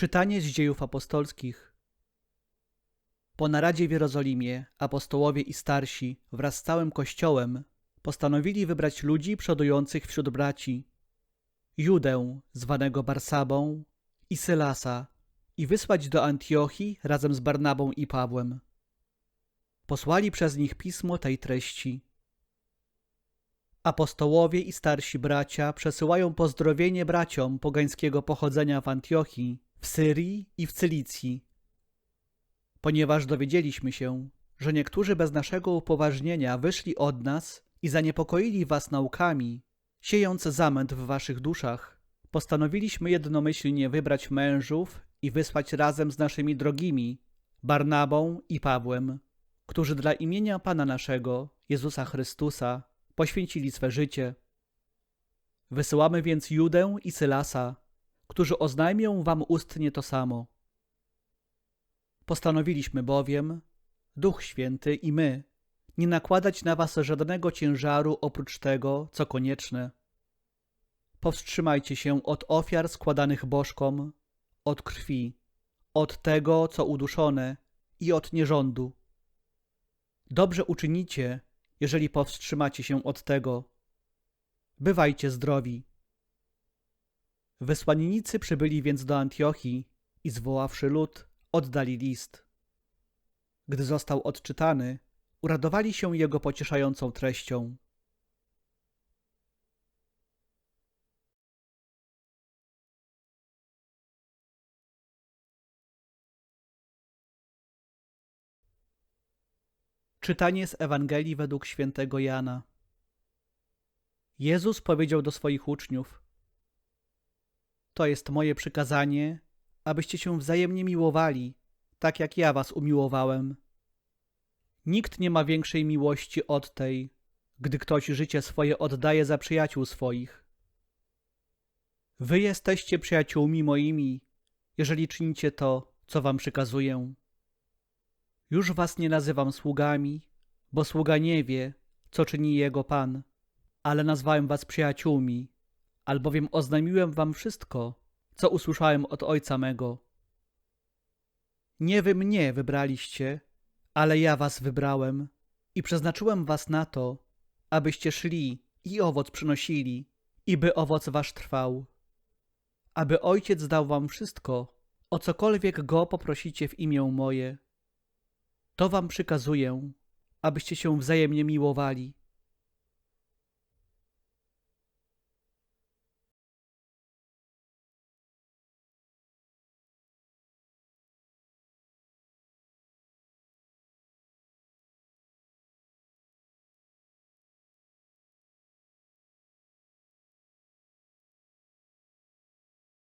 Czytanie z dziejów apostolskich. Po naradzie w Jerozolimie apostołowie i starsi wraz z całym kościołem postanowili wybrać ludzi przodujących wśród braci. Judę, zwanego Barsabą, i Sylasa i wysłać do Antiochii razem z Barnabą i Pawłem. Posłali przez nich pismo tej treści. Apostołowie i starsi bracia przesyłają pozdrowienie braciom pogańskiego pochodzenia w Antiochii, w Syrii i w Cylicji. Ponieważ dowiedzieliśmy się, że niektórzy bez naszego upoważnienia wyszli od nas i zaniepokoili was naukami, siejąc zamęt w waszych duszach, postanowiliśmy jednomyślnie wybrać mężów i wysłać razem z naszymi drogimi, Barnabą i Pawłem, którzy dla imienia Pana naszego, Jezusa Chrystusa, poświęcili swe życie. Wysyłamy więc Judę i Sylasa, którzy oznajmią wam ustnie to samo. Postanowiliśmy bowiem, Duch Święty i my, nie nakładać na was żadnego ciężaru oprócz tego, co konieczne. Powstrzymajcie się od ofiar składanych bożkom, od krwi, od tego, co uduszone i od nierządu. Dobrze uczynicie, jeżeli powstrzymacie się od tego. Bywajcie zdrowi. Wysłannicy przybyli więc do Antiochii i zwoławszy lud, oddali list. Gdy został odczytany, uradowali się jego pocieszającą treścią. Czytanie z Ewangelii według świętego Jana. Jezus powiedział do swoich uczniów: To jest moje przykazanie, abyście się wzajemnie miłowali, tak jak ja was umiłowałem. Nikt nie ma większej miłości od tej, gdy ktoś życie swoje oddaje za przyjaciół swoich. Wy jesteście przyjaciółmi moimi, jeżeli czynicie to, co wam przykazuję. Już was nie nazywam sługami, bo sługa nie wie, co czyni jego pan, ale nazwałem was przyjaciółmi, albowiem oznajmiłem wam wszystko, co usłyszałem od ojca mego. Nie wy mnie wybraliście, ale ja was wybrałem i przeznaczyłem was na to, abyście szli i owoc przynosili, i by owoc wasz trwał. Aby ojciec dał wam wszystko, o cokolwiek go poprosicie w imię moje. To wam przykazuję, abyście się wzajemnie miłowali.